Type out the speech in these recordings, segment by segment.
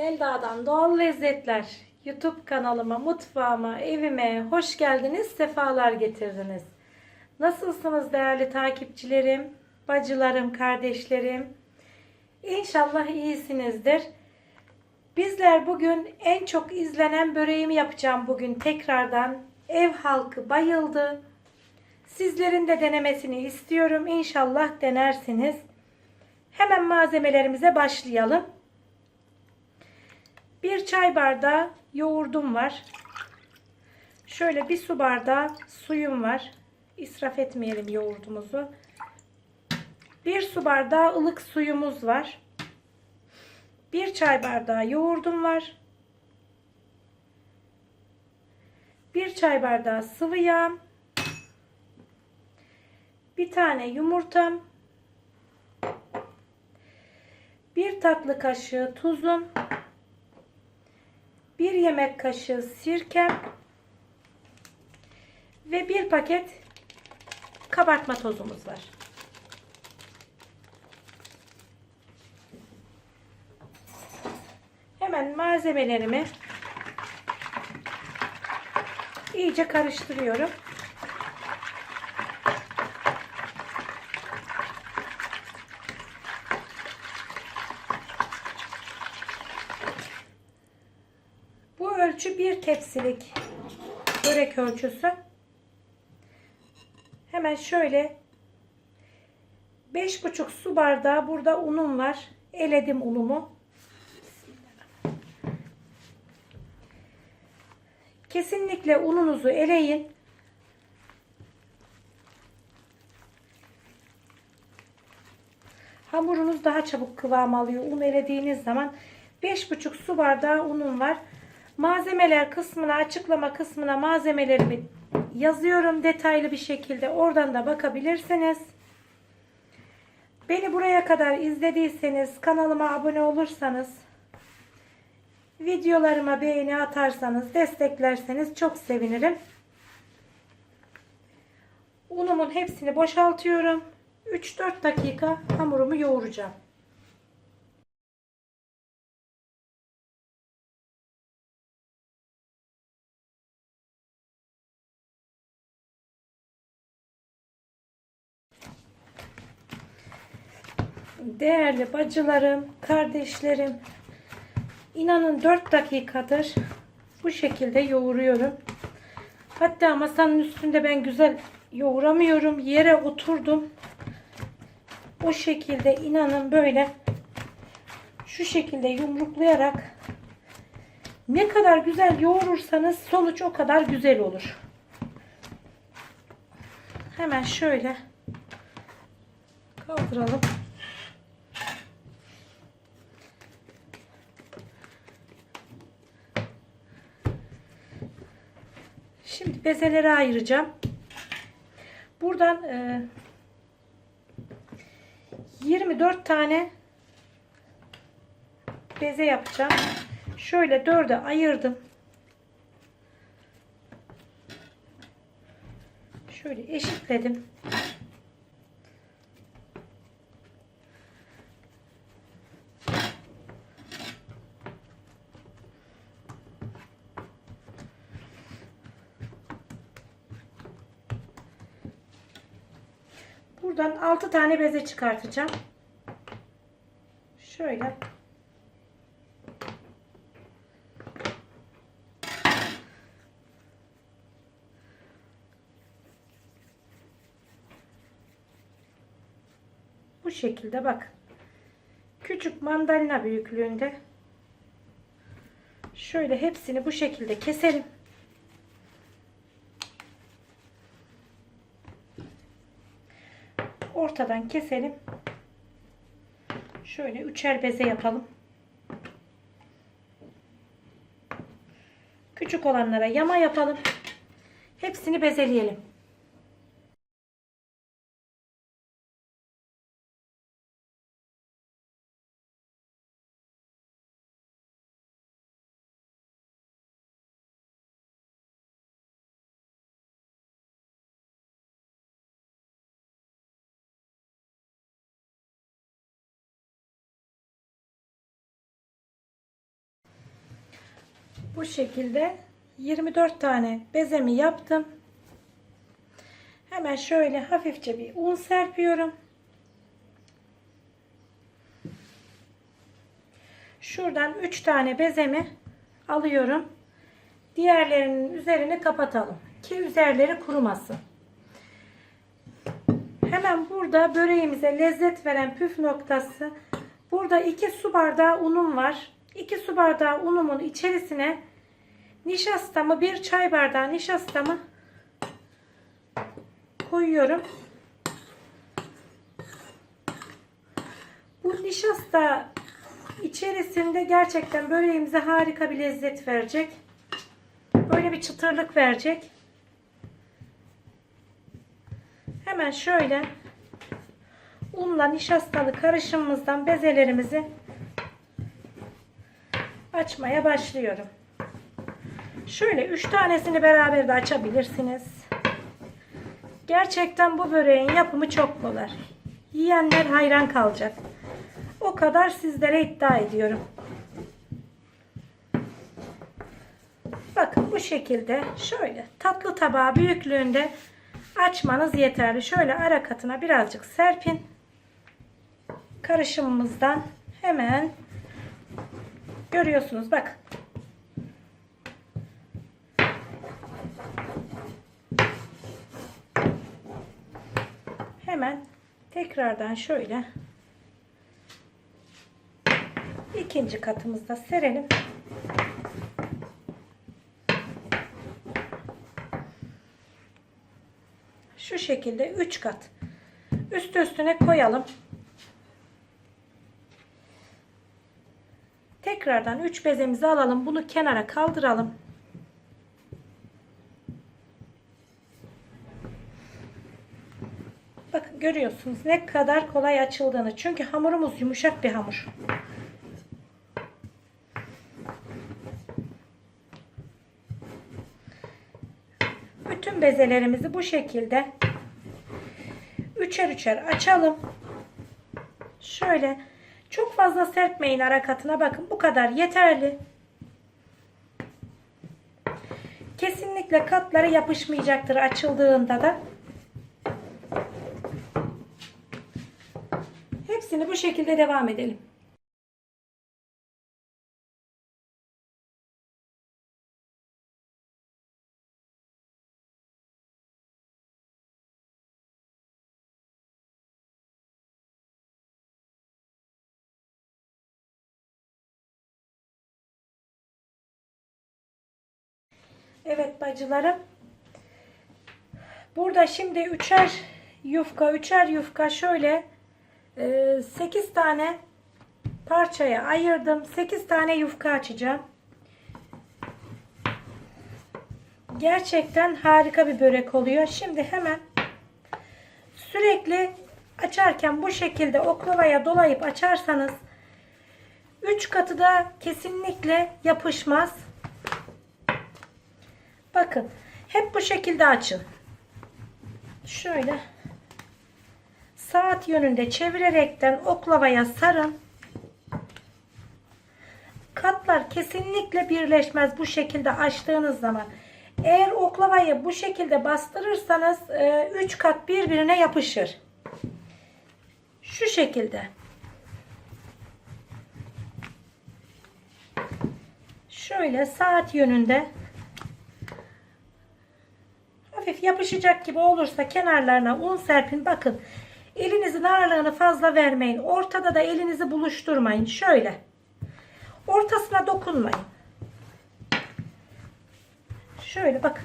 Selda'dan Doğal Lezzetler YouTube kanalıma, mutfağıma, evime hoş geldiniz, sefalar getirdiniz. Nasılsınız değerli takipçilerim, bacılarım, kardeşlerim? İnşallah iyisinizdir. Bizler bugün en çok izlenen böreğimi yapacağım bugün tekrardan. Ev halkı bayıldı. Sizlerin de denemesini istiyorum. İnşallah denersiniz. Hemen malzemelerimize başlayalım. Bir çay bardağı yoğurdum var. Şöyle bir su bardağı suyum var. İsraf etmeyelim yoğurdumuzu. Bir su bardağı ılık suyumuz var. Bir çay bardağı yoğurdum var. Bir çay bardağı sıvı yağ. Bir tane yumurtam. Bir tatlı kaşığı tuzum. Yemek kaşığı sirkem. Ve bir paket kabartma tozumuz var. Hemen malzemelerimi iyice karıştırıyorum. Bu ölçü bir tepsilik börek ölçüsü. Hemen şöyle 5,5 su bardağı burada unum var. Eledim unumu. Kesinlikle ununuzu eleyin. Hamurunuz daha çabuk kıvam alıyor. Un elediğiniz zaman 5,5 su bardağı unum var. Malzemeler kısmına, açıklama kısmına malzemelerimi yazıyorum detaylı bir şekilde. Oradan da bakabilirsiniz. Beni buraya kadar izlediyseniz, kanalıma abone olursanız, videolarıma beğeni atarsanız, desteklerseniz çok sevinirim. Unumun hepsini boşaltıyorum. 3-4 dakika hamurumu yoğuracağım. Değerli bacılarım, kardeşlerim, inanın 4 dakikadır bu şekilde yoğuruyorum. Hatta masanın üstünde ben güzel yoğuramıyorum. Yere oturdum. O şekilde inanın böyle şu şekilde yumruklayarak ne kadar güzel yoğurursanız sonuç o kadar güzel olur. Hemen şöyle kaldıralım. Şimdi bezeleri ayıracağım. Buradan e, 24 tane beze yapacağım. Şöyle dörde ayırdım. Şöyle eşitledim. Buradan 6 tane beze çıkartacağım. Şöyle. Bu şekilde bak. Küçük mandalina büyüklüğünde. Şöyle hepsini bu şekilde keselim. Ortadan keselim. Şöyle üçer beze yapalım. Küçük olanlara yama yapalım. Hepsini bezeleyelim. Bu şekilde 24 tane bezemi yaptım. Hemen şöyle hafifçe bir un serpiyorum. Şuradan 3 tane bezemi alıyorum. Diğerlerinin üzerini kapatalım ki üzerleri kurumasın. Hemen burada böreğimize lezzet veren püf noktası burada 2 su bardağı unum var. 2 su bardağı unumun içerisine nişastamı bir çay bardağı nişastamı koyuyorum. Bu nişasta içerisinde gerçekten böreğimize harika bir lezzet verecek. Böyle bir çıtırlık verecek. Hemen şöyle unla nişastalı karışımımızdan bezelerimizi açmaya başlıyorum. Şöyle 3 tanesini beraber de açabilirsiniz. Gerçekten bu böreğin yapımı çok kolay. Yiyenler hayran kalacak. O kadar sizlere iddia ediyorum. Bakın bu şekilde şöyle tatlı tabağı büyüklüğünde açmanız yeterli. Şöyle ara katına birazcık serpin. Karışımımızdan hemen görüyorsunuz bak. Hemen tekrardan şöyle ikinci katımızda serelim. Şu şekilde 3 kat üst üstüne koyalım. Tekrardan 3 bezemizi alalım. Bunu kenara kaldıralım. Bakın görüyorsunuz ne kadar kolay açıldığını. Çünkü hamurumuz yumuşak bir hamur. Bütün bezelerimizi bu şekilde üçer üçer açalım. Şöyle çok fazla serpmeyin ara katına. Bakın bu kadar yeterli. Kesinlikle katlara yapışmayacaktır açıldığında da. Hepsini bu şekilde devam edelim. Evet bacılarım. Burada şimdi üçer yufka, üçer yufka şöyle 8 e, tane parçaya ayırdım. 8 tane yufka açacağım. Gerçekten harika bir börek oluyor. Şimdi hemen sürekli açarken bu şekilde oklavaya dolayıp açarsanız 3 katı da kesinlikle yapışmaz. Bakın hep bu şekilde açın. Şöyle saat yönünde çevirerekten oklavaya sarın. Katlar kesinlikle birleşmez bu şekilde açtığınız zaman. Eğer oklavayı bu şekilde bastırırsanız 3 e, kat birbirine yapışır. Şu şekilde. Şöyle saat yönünde hafif yapışacak gibi olursa kenarlarına un serpin. Bakın elinizin ağırlığını fazla vermeyin. Ortada da elinizi buluşturmayın. Şöyle. Ortasına dokunmayın. Şöyle bakın.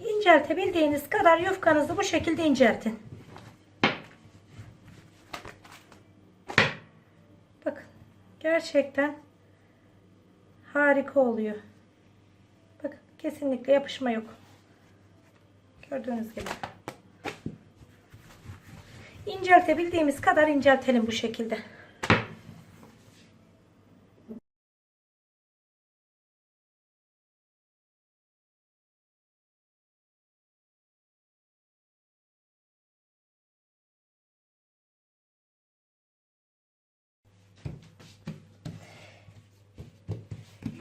İnceltebildiğiniz kadar yufkanızı bu şekilde inceltin. Gerçekten harika oluyor. Kesinlikle yapışma yok. Gördüğünüz gibi. İnceltebildiğimiz kadar inceltelim bu şekilde.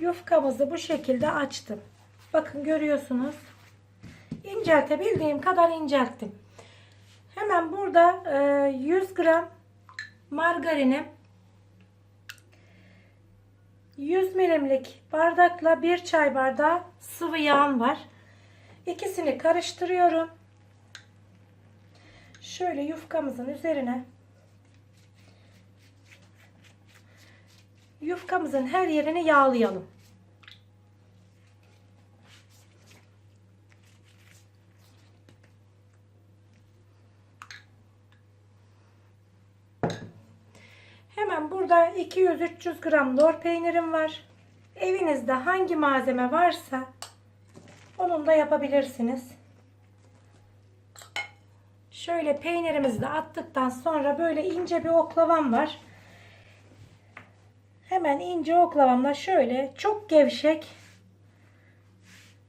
yufkamızı bu şekilde açtım. Bakın görüyorsunuz. İnceltebildiğim kadar incelttim. Hemen burada e, 100 gram margarinim 100 milimlik bardakla bir çay bardağı sıvı yağım var. İkisini karıştırıyorum. Şöyle yufkamızın üzerine yufkamızın her yerini yağlayalım. Hemen burada 200-300 gram lor peynirim var. Evinizde hangi malzeme varsa onun da yapabilirsiniz. Şöyle peynirimizi de attıktan sonra böyle ince bir oklavam var. Hemen ince oklavamla şöyle çok gevşek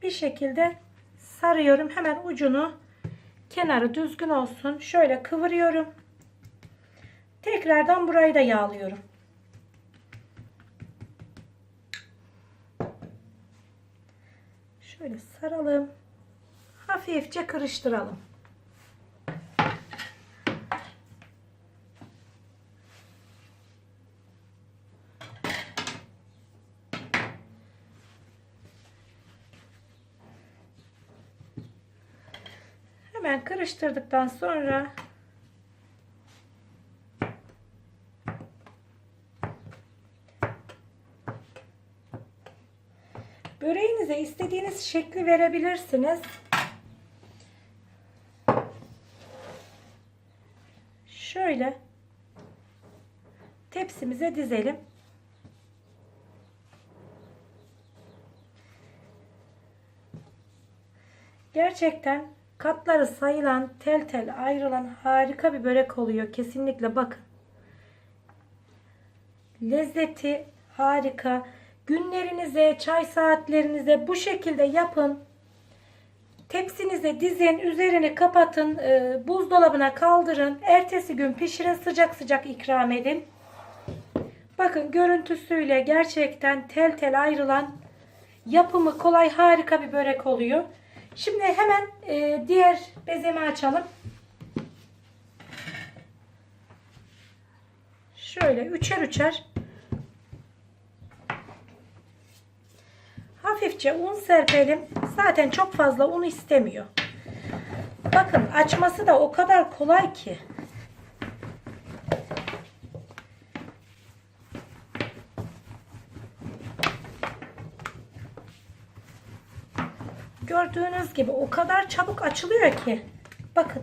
bir şekilde sarıyorum. Hemen ucunu kenarı düzgün olsun. Şöyle kıvırıyorum. Tekrardan burayı da yağlıyorum. Şöyle saralım. Hafifçe karıştıralım. Hemen karıştırdıktan sonra böreğinize istediğiniz şekli verebilirsiniz. Şöyle tepsimize dizelim. Gerçekten katları sayılan, tel tel ayrılan harika bir börek oluyor. Kesinlikle bakın. Lezzeti harika. Günlerinize, çay saatlerinize bu şekilde yapın. Tepsinize dizin, üzerini kapatın, e, buzdolabına kaldırın. Ertesi gün pişirin, sıcak sıcak ikram edin. Bakın görüntüsüyle gerçekten tel tel ayrılan yapımı kolay harika bir börek oluyor. Şimdi hemen e, diğer bezemi açalım. Şöyle üçer üçer hafifçe un serpelim. Zaten çok fazla un istemiyor. Bakın açması da o kadar kolay ki. Gördüğünüz gibi o kadar çabuk açılıyor ki. Bakın.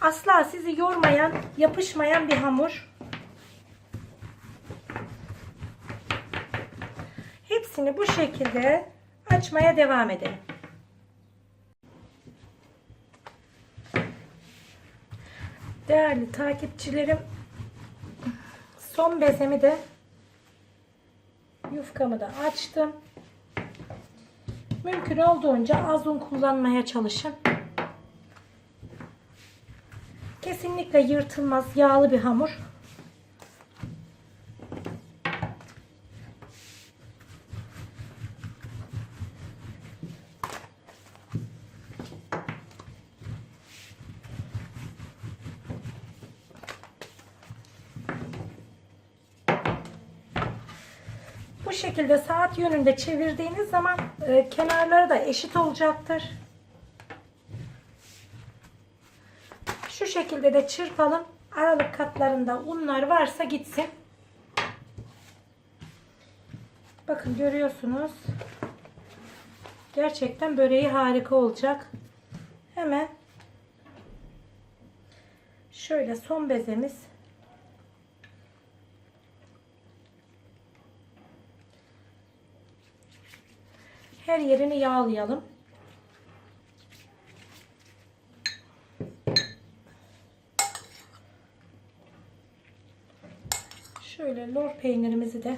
Asla sizi yormayan, yapışmayan bir hamur. Hepsini bu şekilde açmaya devam edelim. Değerli takipçilerim, son bezemi de yufkamı da açtım. Mümkün olduğunca az un kullanmaya çalışın. Kesinlikle yırtılmaz yağlı bir hamur. Bu şekilde saat yönünde çevirdiğiniz zaman e, kenarları da eşit olacaktır. Şu şekilde de çırpalım. Aralık katlarında unlar varsa gitsin. Bakın görüyorsunuz. Gerçekten böreği harika olacak. Hemen şöyle son bezemiz her yerini yağlayalım. Şöyle lor peynirimizi de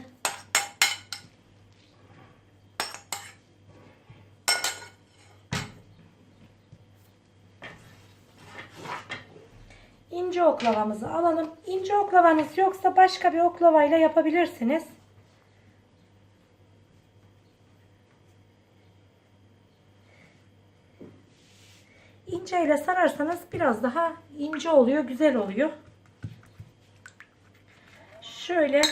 ince oklavamızı alalım. İnce oklavanız yoksa başka bir oklavayla yapabilirsiniz. İnce ile sararsanız biraz daha ince oluyor, güzel oluyor. Şöyle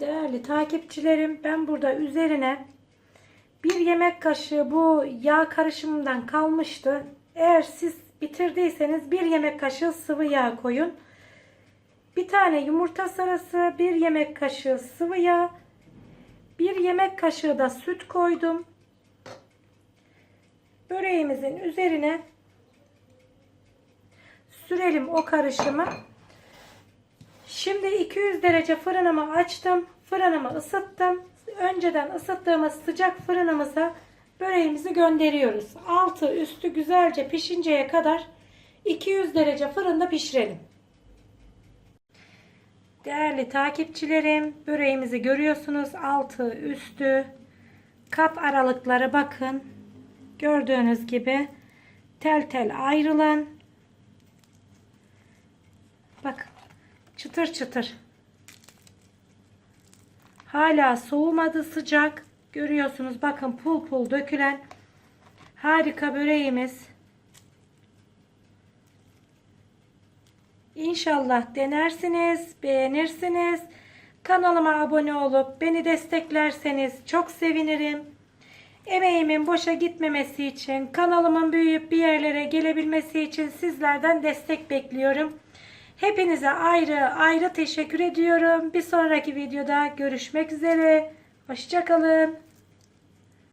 Değerli takipçilerim ben burada üzerine bir yemek kaşığı bu yağ karışımından kalmıştı. Eğer siz bitirdiyseniz bir yemek kaşığı sıvı yağ koyun. Bir tane yumurta sarısı, bir yemek kaşığı sıvı yağ, bir yemek kaşığı da süt koydum. Böreğimizin üzerine sürelim o karışımı. Şimdi 200 derece fırınımı açtım. Fırınımı ısıttım. Önceden ısıttığımız sıcak fırınımıza böreğimizi gönderiyoruz. Altı üstü güzelce pişinceye kadar 200 derece fırında pişirelim. Değerli takipçilerim, böreğimizi görüyorsunuz. Altı üstü kat aralıkları bakın. Gördüğünüz gibi tel tel ayrılan. Bakın çıtır çıtır. Hala soğumadı sıcak. Görüyorsunuz bakın pul pul dökülen harika böreğimiz. İnşallah denersiniz, beğenirsiniz. Kanalıma abone olup beni desteklerseniz çok sevinirim. Emeğimin boşa gitmemesi için, kanalımın büyüyüp bir yerlere gelebilmesi için sizlerden destek bekliyorum. Hepinize ayrı ayrı teşekkür ediyorum. Bir sonraki videoda görüşmek üzere. Hoşçakalın.